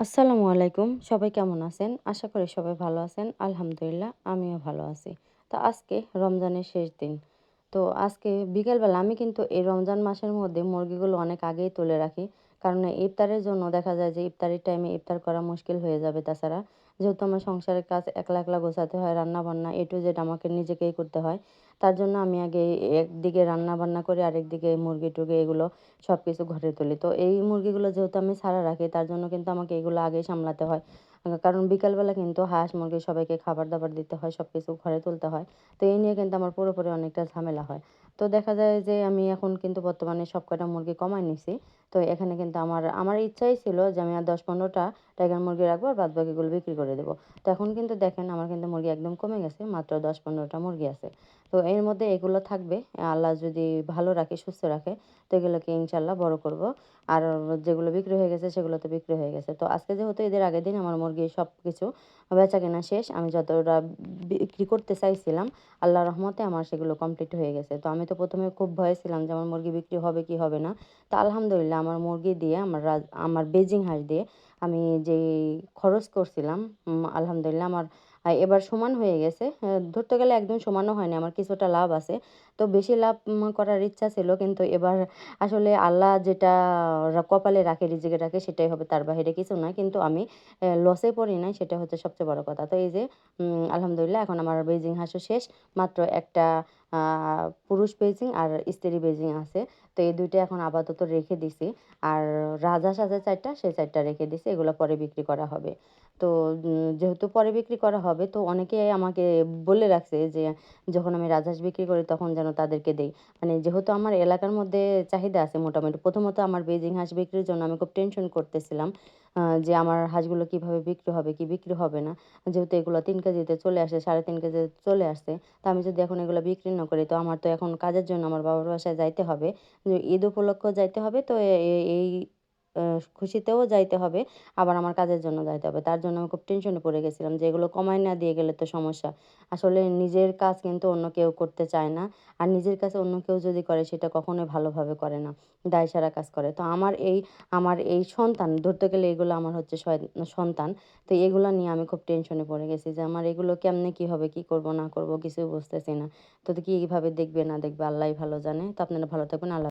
আসসালামু আলাইকুম। সবাই কেমন আছেন? আশা করি সবাই ভালো আছেন। আলহামদুলিল্লাহ, আমিও ভালো আছি। তো আজকে রমজানের শেষ দিন। তো আজকে বিকেলবেলা আমি কিন্তু এই রমজান মাসের মধ্যে মুরগিগুলো অনেক আগেই তুলে রাখি। কারণ ইফতারের জন্য দেখা যায় যে ইফতারের টাইমে ইফতার করা মুশকিল হয়ে যাবে তাছাড়া। যেহেতু আমার সংসারের কাজ একলা একলা গোছাতে হয় রান্না বান্না এ টু জেড আমাকে নিজেকেই করতে হয়। তার জন্য আমি আগে একদিকে রান্না বান্না করি, আরেকদিকে মুরগি টুরগি এগুলো সব কিছু ঘরে তুলি। তো এই মুরগিগুলো যেহেতু আমি ছাড়া রাখি, তার জন্য কিন্তু আমাকে এগুলো আগেই সামলাতে হয়। কারণ বিকালবেলা কিন্তু হাঁস, মুরগি সবাইকে খাবার দাবার দিতে হয় সব কিছু ঘরে তুলতে হয়। তো এই নিয়ে কিন্তু আমার পুরোপুরি অনেকটা ঝামেলা হয়। তো দেখা যায় যে আমি এখন কিন্তু বর্তমানে সব কটা মুরগি কমায় নিছি। তো এখানে কিন্তু আমার আমার ইচ্ছাই ছিল যে আমি আর দশ পনেরোটা টাইগার মুরগি রাখব আর বাদ বাকিগুলো বিক্রি করে দেবো। তো এখন কিন্তু দেখেন আমার কিন্তু মুরগি একদম কমে গেছে, মাত্র দশ পনেরোটা মুরগি আছে। তো এর মধ্যে এগুলো থাকবে, আল্লাহ যদি ভালো রাখে, সুস্থ রাখে, তো এগুলোকে ইনশাল্লাহ বড় করব। আর যেগুলো বিক্রি হয়ে গেছে, সেগুলো তো বিক্রি হয়ে গেছে। তো আজকে যেহেতু এদের আগের দিন আমার মুরগি সব কিছু বেচা কেনা শেষ, আমি যতটা বিক্রি করতে চাইছিলাম আল্লাহ রহমতে আমার সেগুলো কমপ্লিট হয়ে গেছে। তো আমি তো প্রথমে খুব ভয়ে ছিলাম যে আমার মুরগি বিক্রি হবে কি হবে না। তো আলহামদুলিল্লাহ আমার মুরগি দিয়ে, আমার আমার বেজিং হাঁস দিয়ে আমি যেই খরচ করছিলাম আলহামদুলিল্লাহ আমার এবার সমান হয়ে গেছে। ধরতে গেলে একদম সমানও হয়নি, আমার কিছুটা লাভ আছে। তো বেশি লাভ করার ইচ্ছা ছিল, কিন্তু এবার আসলে আল্লাহ যেটা কপালে রাখে, রিজিকে রাখে, সেটাই হবে তার বাইরে কিছু না। কিন্তু আমি লসে পড়ি নাই, সেটা হচ্ছে সবচেয়ে বড় কথা। তো এই যে আলহামদুলিল্লাহ এখন আমার বেজিং হাঁসও শেষ। মাত্র একটা পুরুষ বেজিং আর স্ত্রী বেজিং আছে। তো এই দুইটা এখন আপাতত রেখে দিছি। আর রাজহাঁস আছে চারটা, সেই চারটা রেখে দিছি। এগুলো পরে বিক্রি করা হবে। তো যেহেতু পরে বিক্রি করা হবে, তো অনেকে আমাকে বলে রাখছে যে, যখন আমি রাজহাঁস বিক্রি করি, তখন যেন তাদেরকে দেই। মানে যেহেতু আমার এলাকার মধ্যে চাহিদা আছে মোটামুটি, প্রথমত আমার বেজিং হাঁস বিক্রির জন্য আমি খুব টেনশন করতেছিলাম যে আমার হাঁসগুলো কীভাবে বিক্রি হবে, কি বিক্রি হবে না। যেহেতু এগুলো তিন কেজিতে চলে আসে, সাড়ে তিন কেজিতে চলে আসছে তো আমি যদি এখন এগুলো বিক্রি না করি। তো আমার তো এখন কাজের জন্য আমার বাবার বাসায় যাইতে হবে। ঈদ উপলক্ষ যাইতে হবে। তো এই খুশিতেও যাইতে হবে, আবার আমার কাজের জন্য যাইতে হবে। তার জন্য আমি খুব টেনশনে পড়ে গেছিলাম যে এগুলো কমায় না দিয়ে গেলে তো সমস্যা। আসলে নিজের কাজ কিন্তু অন্য কেউ করতে চায় না, আর নিজের কাছে অন্য কেউ যদি করে সেটা কখনোই ভালোভাবে করে না, দায় সারা কাজ করে। তো আমার এই আমার এই সন্তান, ধরতে গেলে এগুলো আমার হচ্ছে সন্তান, তো এগুলো নিয়ে আমি খুব টেনশনে পড়ে গেছি যে আমার এগুলো কেমনে কি হবে, কি করব, না করব কিছু বুঝতেছি না। তো কীভাবে দেখবে না দেখবে আল্লাহ ভালো জানে। তো আপনারা ভালো থাকবেন, আল্লাহ